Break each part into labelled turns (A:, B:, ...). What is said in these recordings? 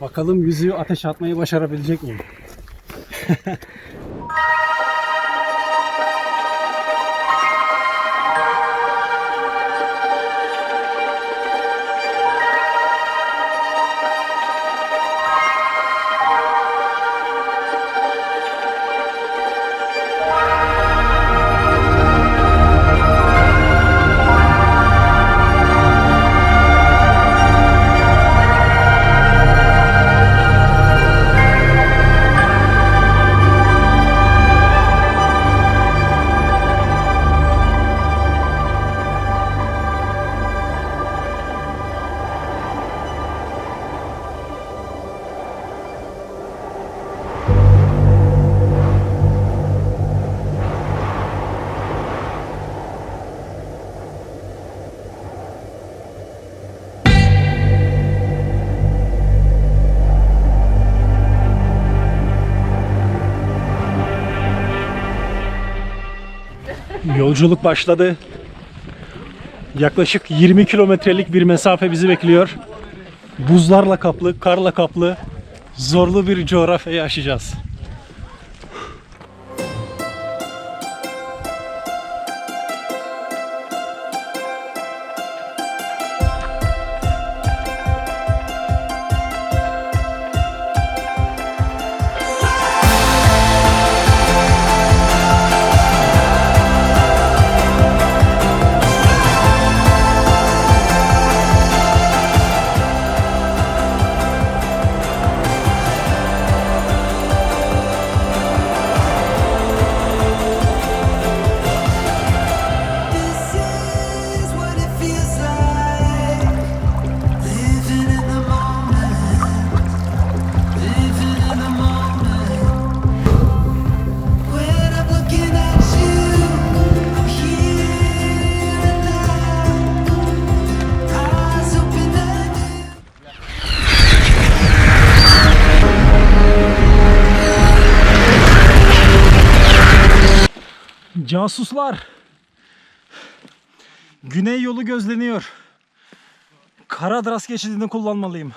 A: Bakalım yüzüğü ateş atmayı başarabilecek miyim? Yolculuk başladı. Yaklaşık 20 kilometrelik bir mesafe bizi bekliyor. Buzlarla kaplı, karla kaplı, zorlu bir coğrafyayı aşacağız. Casuslar. Güney yolu gözleniyor. Karadras geçidini kullanmalıyım.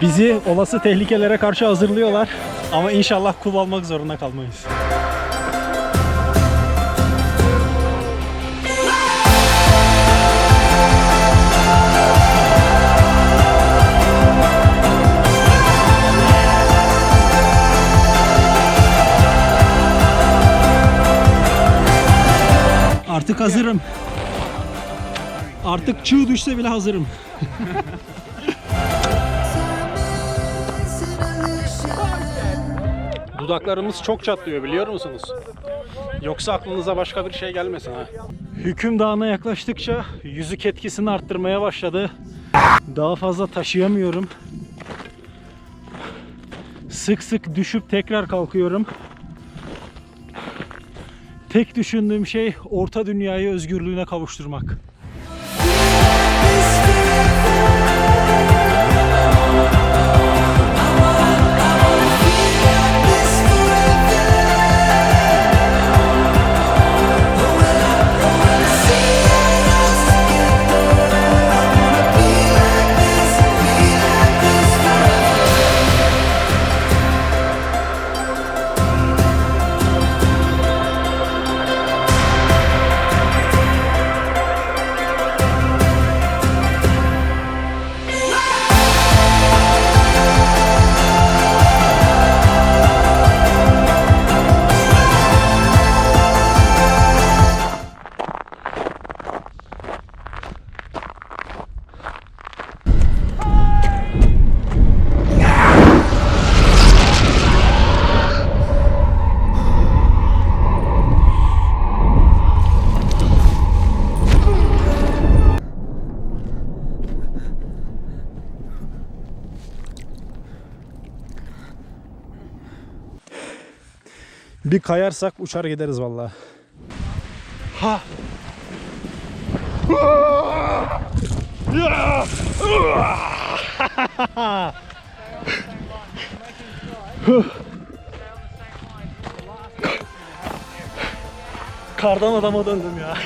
A: Bizi olası tehlikelere karşı hazırlıyorlar. Ama inşallah kullanmak zorunda kalmayız. Hazırım. Artık çığ düşse bile hazırım. Dudaklarımız çok çatlıyor biliyor musunuz? Yoksa aklınıza başka bir şey gelmesin ha. Hüküm Dağı'na yaklaştıkça yüzük etkisini arttırmaya başladı. Daha fazla taşıyamıyorum. Sık sık düşüp tekrar kalkıyorum. Tek düşündüğüm şey orta dünyayı özgürlüğüne kavuşturmak. Bir kayarsak uçar gideriz vallahi. Ha. Kardan adama döndüm ya.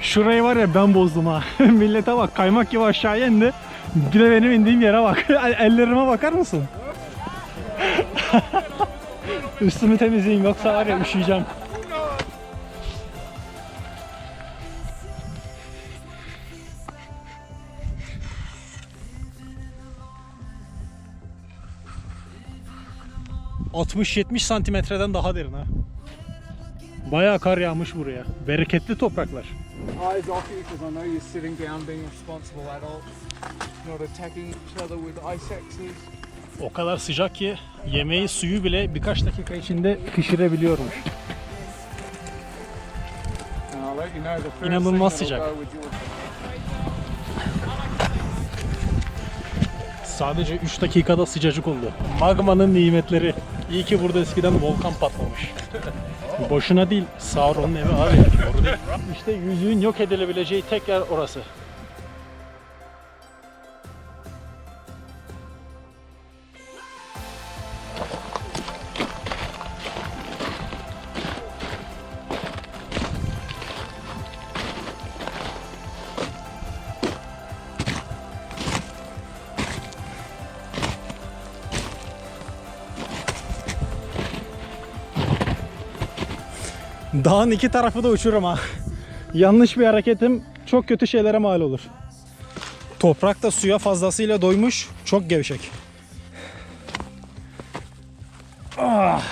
A: Şurayı var ya ben bozdum ha. Millete bak kaymak gibi aşağıya indi. Bir de benim indiğim yere bak. Ellerime bakar mısın? Üstümü temizleyeyim yoksa var ya üşüyeceğim. ...60-70 santimetreden daha derin ha. Bayağı kar yağmış buraya. Bereketli topraklar.
B: eyes off you because I know you're sitting down being responsible adults, not attacking each other with ice axes.
A: O kadar sıcak ki yemeği suyu bile birkaç dakika içinde pişirebiliyormuş. İnanılmaz sıcak. Sadece 3 dakikada sıcacık oldu. Magmanın nimetleri. İyi ki burada eskiden volkan patlamış. Boşuna değil, Sauron'un evi abi. Doğru değil. İşte yüzüğün yok edilebileceği tek yer orası. Dağın iki tarafı da uçurum ha. Yanlış bir hareketim çok kötü şeylere mal olur. Toprak da suya fazlasıyla doymuş, çok gevşek. Ah.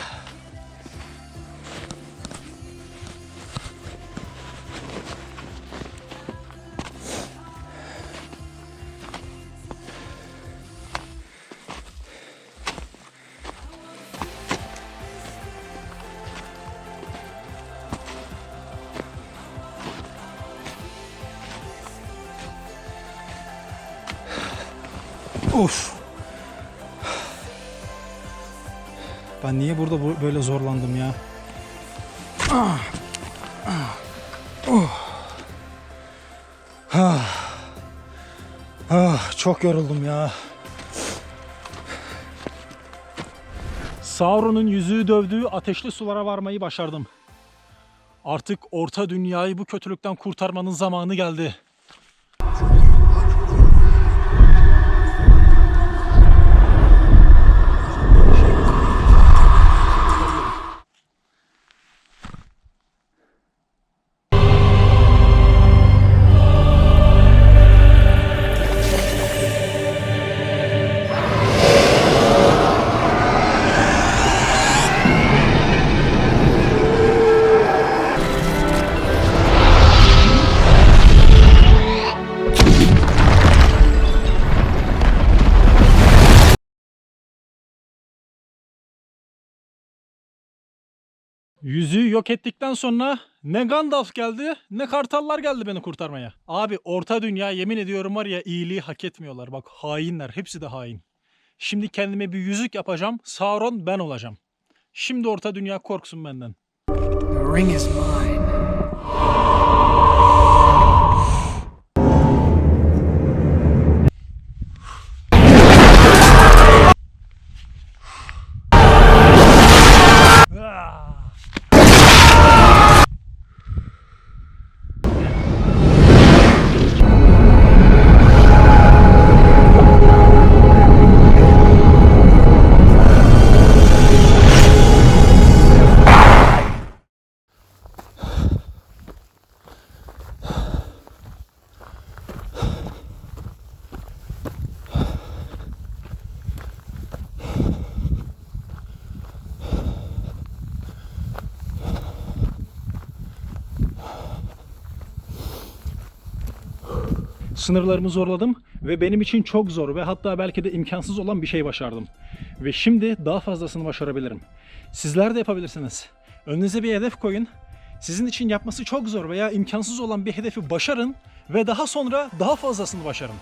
A: Uf. Ben niye burada bu- böyle zorlandım ya? Ah, çok yoruldum ya. Sauron'un yüzüğü dövdüğü ateşli sulara varmayı başardım. Artık orta dünyayı bu kötülükten kurtarmanın zamanı geldi. Yüzüğü yok ettikten sonra ne Gandalf geldi ne kartallar geldi beni kurtarmaya. Abi orta dünya yemin ediyorum var ya iyiliği hak etmiyorlar. Bak hainler hepsi de hain. Şimdi kendime bir yüzük yapacağım. Sauron ben olacağım. Şimdi orta dünya korksun benden.
B: The ring is mine.
A: Sınırlarımı zorladım ve benim için çok zor ve hatta belki de imkansız olan bir şey başardım. Ve şimdi daha fazlasını başarabilirim. Sizler de yapabilirsiniz. Önünüze bir hedef koyun. Sizin için yapması çok zor veya imkansız olan bir hedefi başarın ve daha sonra daha fazlasını başarın.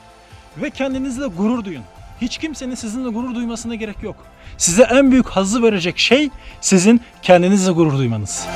A: Ve kendinizle gurur duyun. Hiç kimsenin sizinle gurur duymasına gerek yok. Size en büyük hazzı verecek şey sizin kendinizle gurur duymanız.